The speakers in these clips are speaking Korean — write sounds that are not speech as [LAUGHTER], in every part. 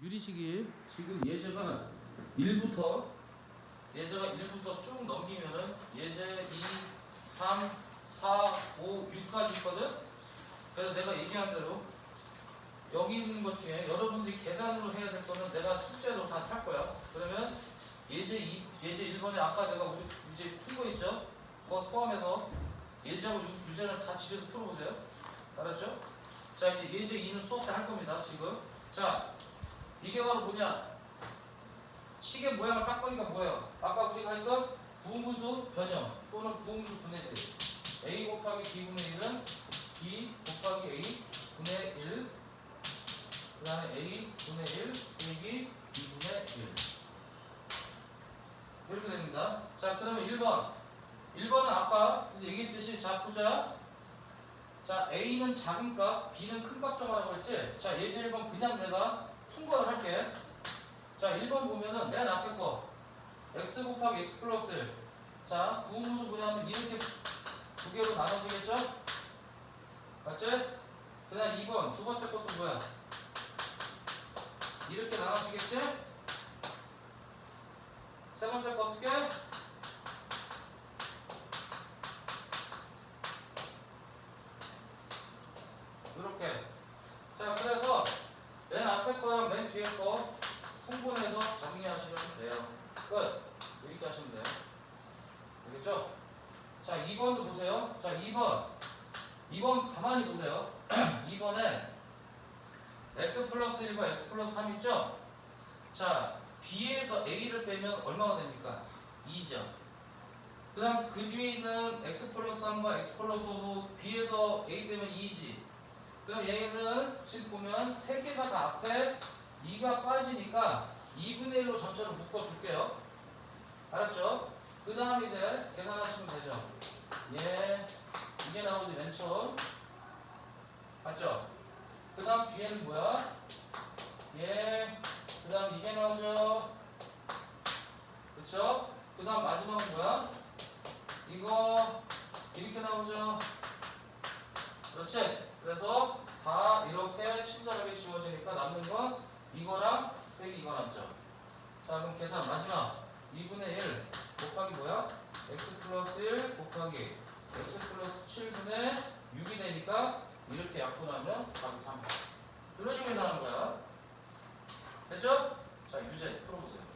유리식이 지금 예제가 1부터 예제가 1부터 쭉 넘기면은 예제 2, 3, 4, 5, 6까지 있거든. 그래서 내가 얘기한 대로 여기 있는 것 중에 여러분들이 계산으로 해야 될 거는 내가 숙제로 다 할 거야. 그러면 예제 2, 예제 1번에 아까 내가 우리 이제 푼 거 있죠? 그거 포함해서 예제하고 유- 유제는 다 집에서 풀어보세요. 알았죠? 자 이제 예제 2는 수업 때 할 겁니다. 지금. 자 이게 바로 뭐냐? 시계 모양을 딱 보니까 뭐예요? 아까 우리가 했던 부분수 변형 또는 부분수 분해질 a 곱하기 b분의 1은 b 곱하기 a 분의 1 그 다음에 a 분의 1 빼기 b분의 1 이렇게 됩니다. 자 그러면 1번 1번은 아까 얘기했듯이 자 보자 자 a는 작은 값 b는 큰 값 정하라고 했지 자 예제 1번 그냥 내가 푼 거를 할게 자 1번 보면은 맨 앞에 거 x 곱하기 x 플러스 1. 자 부분수 뭐냐면 이렇게 두 개로 나눠지겠죠? 맞지? 그 다음 2번 두 번째 것도 뭐야? 이렇게 나눠지겠지? 세 번째 거 어떻게? 이렇게 자 그래서 맨 앞에 거랑 맨 뒤에 거 통분해서 정리하시면 돼요. 끝. 이렇게 하시면 돼요. 알겠죠? 자, 2번도 보세요. 자, 2번. 2번 가만히 보세요. [CLEARS THROAT] 2번에 x 플러스 1과 x 플러스 3 있죠? 자, b에서 a를 빼면 얼마가 됩니까? 2죠. 그 다음 그 뒤에 있는 x 플러스 3과 x 플러스 5도 b에서 a 빼면 2지. 그럼 얘는 지금 보면 세 개가 다 앞에 2가 빠지니까 2분의 1로 전체를 묶어줄게요. 알았죠? 그 다음 이제 계산하시면 되죠. 예, 이게 나오지 맨 처음. 맞죠? 그 다음 뒤에는 뭐야? 예, 그 다음 이게 나오죠. 그쵸? 그 다음 마지막은 뭐야? 이거 이렇게 나오죠. 그렇지? 그래서 다 이렇게 친절하게 지워지니까 남는 건 이거랑 빼기 이거 남죠. 자 그럼 계산 마지막 2분의 1 곱하기 뭐야? x 플러스 1 곱하기 x 플러스 7분의 6이 되니까 이렇게 약분하면 답이 3. 이런 식으로 계산하는 거야. 됐죠? 자 유제 풀어보세요.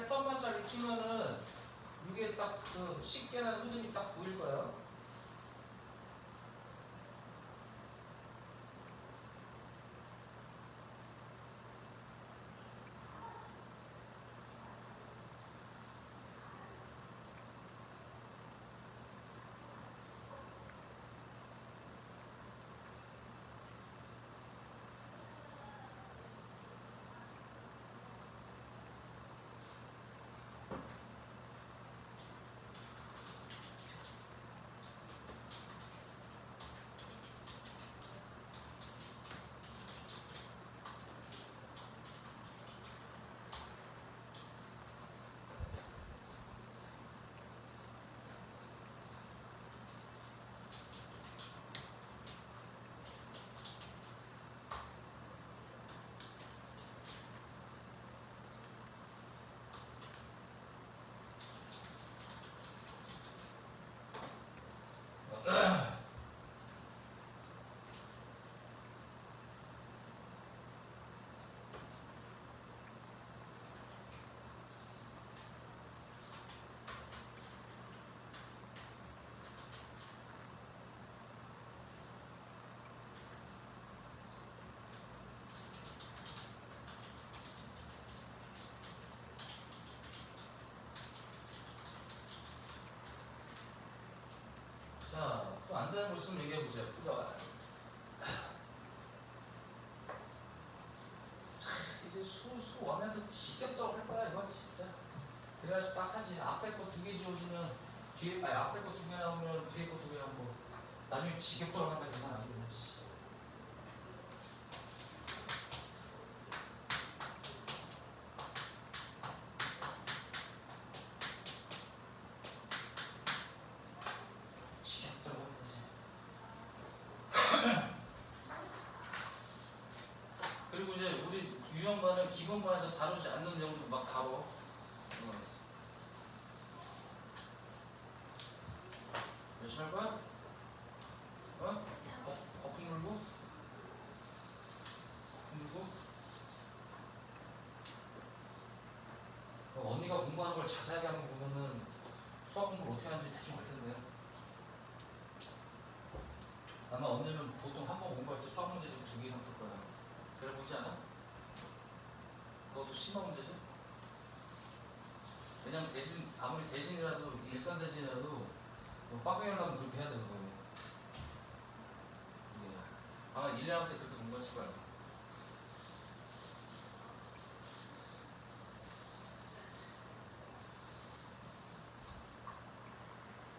패턴만 잘 익히면은 이게 딱 그 쉽게나 흐름이 딱 보일. 자, 또 안 되는 거 있으면 얘기해 보세요. 풀어봐. 참, 이제 수, 수 원에서 지겹도록 할 거야, 이거 진짜. 그래가지고 딱 하지. 앞에 거 두 개 지워지면, 뒤에, 아니, 앞에 거 두 개 나오면 뒤에 거 두 개 나오고, 나중에 지겹도록 한다, 그냥 나중에. 씨. 지겹도록 한다지. 그리고 이제 우리 유형반은 기본반에서 다루지 않는 내용도 막 다뤄. 어. 열심히 할 거야? 어? 거, 거품 물고? 거품 물고? 어, 언니가 공부하는 걸 자세하게 하는 거 보면은 수학 공부를 어떻게 하는지 대충 알 텐데. 아마 언니는 보통 한 번 공부할 때 수학 문제 좀두개 이상 풀 거야. 그래 보이지 않아? 그것도 심화 문제지? 왜냐면 대신 아무리 대신이라도 일산 대신이라도 뭐 빡세게 하려면 그렇게 해야 되는 거예요. 예. 아마 1년 때 그렇게 거야.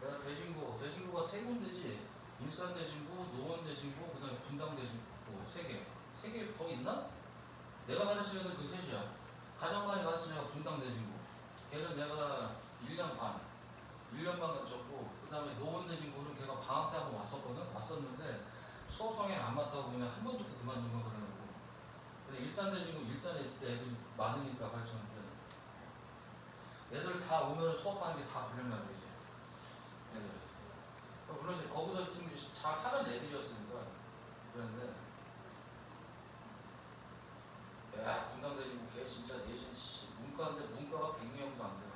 내가 대진고가 세 군데지. 일산 대진고, 노원 대진고, 그다음에 분당 대진고 세 개. 세 개 더 있나? 내가 가르치는 애들 그 셋이야. 가장 많이 가르치는 애가 분당 대진고. 걔는 내가 1년 반, 1년 반 가르쳤고, 그 다음에 노원 대진고는 걔가 방학 때 한번 왔었거든? 왔었는데 수업성에 안 맞다고 그냥 한번 듣고 그만둔 거 그러고. 근데 일산 대진고 일산에 있을 때 애들이 많으니까 가르쳤는데 애들 다 오면 수업하는 게 다 불량난 거지. 어, 물론 이제 거기서 지금 잘 하는 애들이었으니까. 그랬는데. 야 분당대지고 걔 진짜 내신 씨 문과인데 문과가 100명도 안 돼요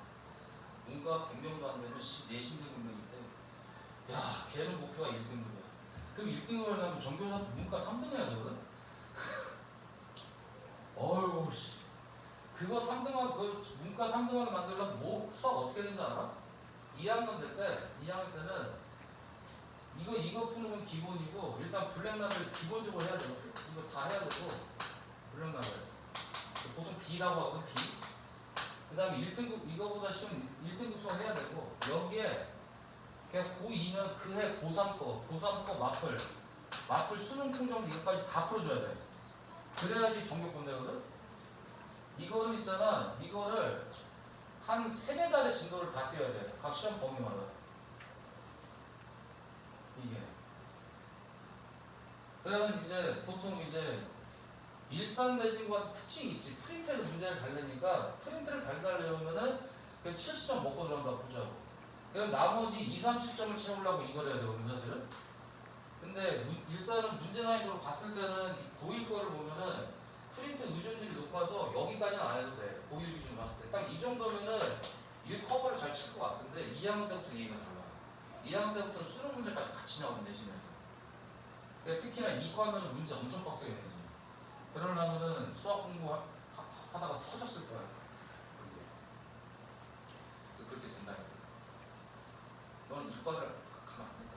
문과 100명도 안 되면 씨 내신 등급명인데 야 걔는 목표가 1등급이야. 그럼 1등급 하려면 전교사 문과 3등 해야 되거든? [LAUGHS] 어휴 씨. 그거 3등하고 그 문과 3등하게 만들려면 뭐 수학 어떻게 되는지 알아? 2학년 될 때 2학년 때는 이거 이거 푸는 기본이고 일단 블랙라벨 기본적으로 해야 되고 이거 다 해야 되고 블랙라벨. 보통 B라고 하거든 B. 그 다음에 1등급 이거보다 쉬운 1등급 수업 해야 되고 여기에 그냥 고2면 그 해 고3 거 고3 거 마플. 마플 수능 충정 이거까지 다 풀어줘야 돼. 그래야지 전격 본대거든? 이거는 있잖아. 이거를 한 세네 달의 진도를 다 띄워야 돼 각 시험 범위마다 이게. 그러면 이제 보통 이제 일산 대진과 특징이 있지. 프린트에서 문제를 잘 내니까 프린트를 잘 달려오면은 그 70점 먹고 들어간다고 보자고. 그럼 나머지 2, 30점을 채우려고 이걸 해야 되거든 사실은. 근데 문- 일산은 문제 난이도로 봤을 때는 이 고일 거를 보면은 프린트 의존율이 높아서 여기까지는 안 해도 돼. 고일 기준으로 봤을 때. 딱 이 정도면은 일 커버를 잘 칠 것 같은데 2학년 때부터 얘기가 달라. 2학년 때부터 수능 문제까지 같이 나오는 내신에서. 근데 특히나 이과하면 문제 엄청 빡세게 내지. 그러려면은 수학 공부 하, 하, 다가 터졌을 거야. 그게. 그- 그렇게 된다. 넌 이과를 가만 안 된다.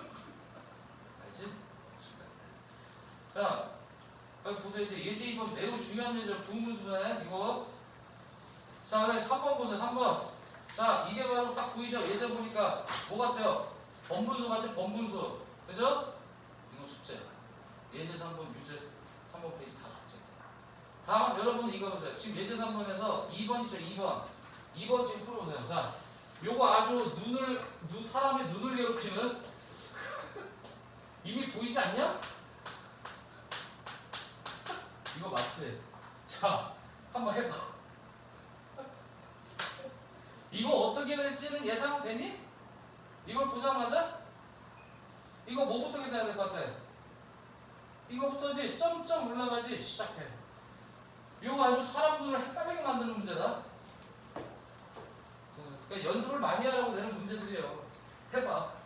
[LAUGHS] 알지? 자, 여기 보세요. 이제 예제 이번 매우 중요한 예제 부분수네 이거. 자, 그다음에 3번 보세요. 3번. 자, 이게 바로 딱 보이죠? 예제 보니까 뭐 같아요? 번분수 같죠? 번분수. 그죠? 이거 숙제. 예제 3번, 유제 3번 페이지 다 숙제. 다음 여러분 이거 보세요. 지금 예제 3번에서 2번 있죠? 2번. 2번 지금 풀어보세요. 자, 요거 아주 눈을 눈 사람의 눈을 괴롭히는 이미 보이지 않냐? 이거 맞지? 자, 한번 해봐. 이거 어떻게 될지는 예상되니? 이걸 보자마자 이거 뭐부터 계산해야 될 것 같아? 이거부터지 점점 올라가지 시작해. 이거 아주 사람 눈을 헷갈리게 만드는 문제다. 그러니까 연습을 많이 하라고 내는 문제들이에요. 해봐.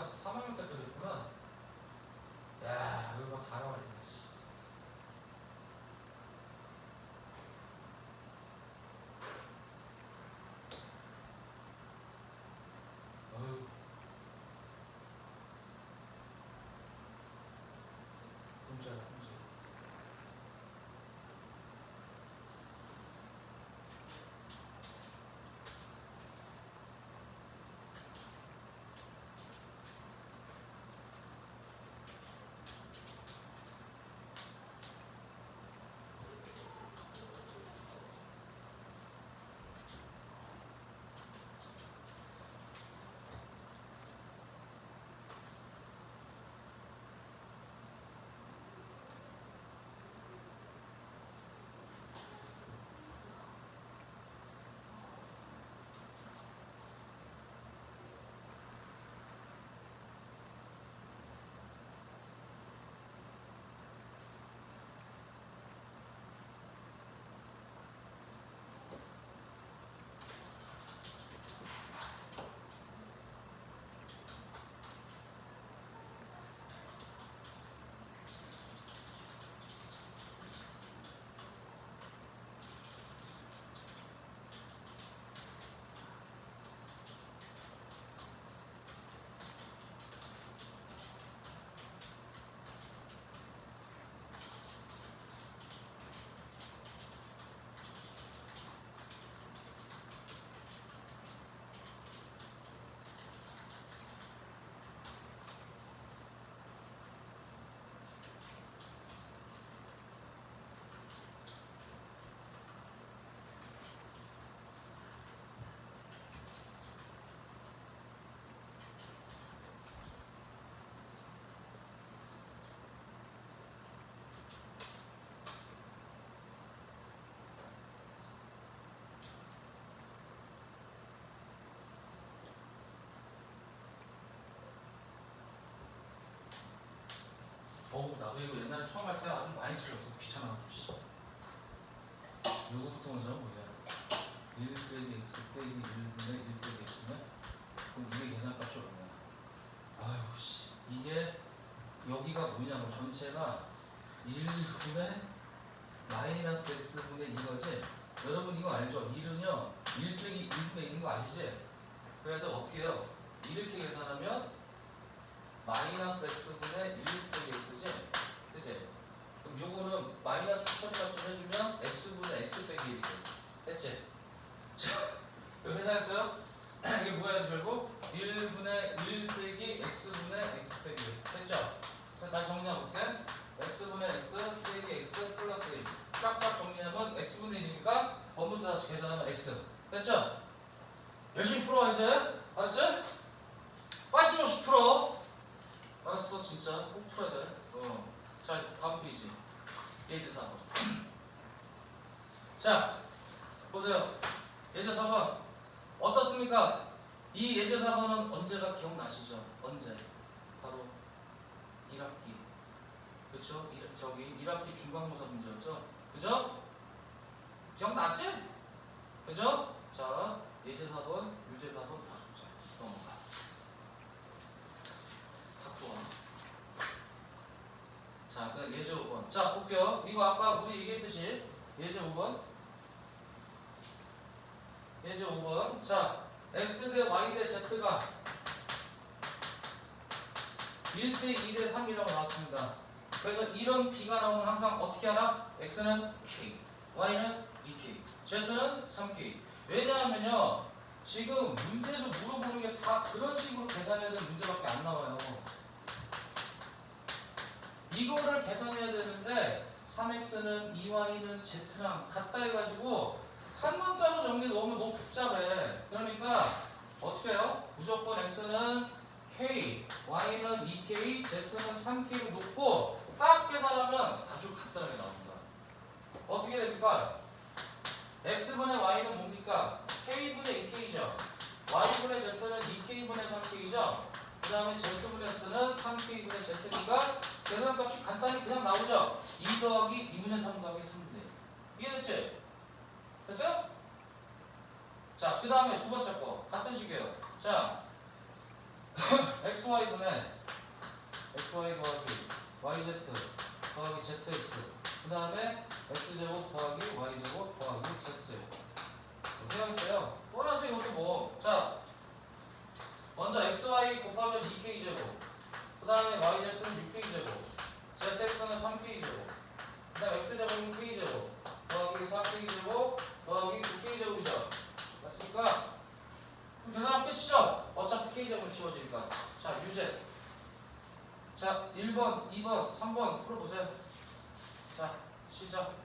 3학년 때까지 했구나. 야, 이거 다 나와 있 어우 나도 이거 옛날에 처음 할 때 아주 많이 틀렸어 귀찮아가지고 씨. 요거부터 먼저 뭐야 1 빼기 x 빼기 1분의 1 빼기 x는 그럼 이게 계산값이 얼마야 아유 씨 이게 여기가 뭐냐고 전체가 1분의 마이너스 x분의 이거지 여러분 이거 알죠? 1은요 1 빼기 1분의 있는 거 아시지? 그래서 어떻게 해요? 이렇게 계산하면 마이너스 x분의 1 빼기 x지? 그치? 그럼 요거는 마이너스 처리값 좀 해주면 x분의 x 빼기 1이지 됐지? 자, 이거 계산했어요? [CLEARS THROAT] 이게 뭐야 결국 1분의 1 빼기 x분의 x 빼기 1 됐죠? 자 다시 정리하면 어떻게? x분의 x 빼기 x 플러스 1 쫙쫙 정리하면 x분의 1이니까 범위사 다시 계산하면 x 됐죠? 열심히 풀어 이제 알았지? 빠짐없이 풀어 알았어 진짜 꼭 풀어야 돼 어. 자 다음 페이지 예제 4번 자 보세요 예제 4번 어떻습니까? 이 예제 4번은 언제가 기억나시죠? 언제? 바로 1학기 그쵸? 일- 저기 1학기 중간고사 문제였죠? 그죠? 기억나지? 그죠? 자 예제 4번, 유제 4번 다 숙제 넘어가 갖고 와 자, 그 예제 5번. 자, 볼게요. 이거 아까 우리 얘기했듯이 예제 5번. 예제 5번. 자, x 대 y 대 z가 1대 2대 3이라고 나왔습니다. 그래서 이런 b가 나오면 항상 어떻게 하나? x는 k, y는 2k, z는 3k. 왜냐하면요. 지금 문제에서 물어보는 게 다 그런 식으로 계산해야 되는 문제밖에 안 나와요. 이거를 계산해야 되는데 3x는 2y는 z랑 같다 해가지고 한 문자로 정리 넣으면 너무 복잡해. 그러니까 어떻게 해요? 무조건 x는 k, y는 2k, z는 3k로 놓고 딱 계산하면 아주 간단하게 나옵니다. 어떻게 됩니까? x분의 y는 뭡니까? k분의 2k죠. y분의 z는 2k분의 3k죠. 그 다음에 z분의 x는 3k분의 z니까 계산 값이 간단히 그냥 나오죠. 2 더하기 2분의 3 더하기 3분의 1. 이해됐지? 됐어요? 자, 그 다음에 두 번째 거. 같은 식이에요. 자, [LAUGHS] xy분의 xy 더하기 yz 더하기 zx. 그 다음에 x제곱 더하기 y제곱 더하기 z제곱. 어떻게 하겠어요? 뻔하죠, 이것도 뭐. 자, 먼저 xy 곱하면 2k제곱. 그 다음에 yz는 6k제곱. zx는 3k제곱. 그 다음 x제곱은 k제곱. 더하기 4k제곱. 더하기 9k제곱이죠. 맞습니까? 계산하면 끝이죠? 어차피 k제곱 치워지니까. 자, 유제. 자, 1번, 2번, 3번 풀어보세요. 자, 시작.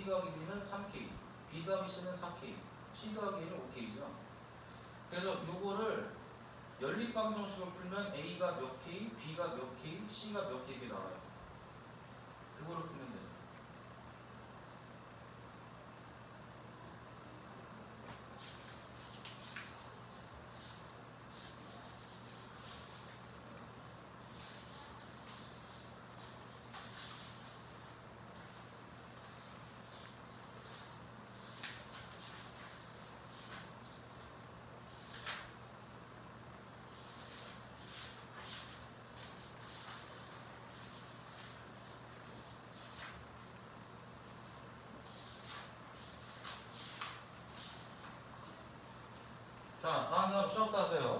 A 더하기 B는 3K, B 더하기 C는 4K, C 더하기 A는 5K죠. 그래서 요거를 연립방정식을 풀면 A가 몇 K, B가 몇 K, C가 몇 K 이렇게 나와요. 그거를 풀면 자, 다음 사람 시작부터 하세요.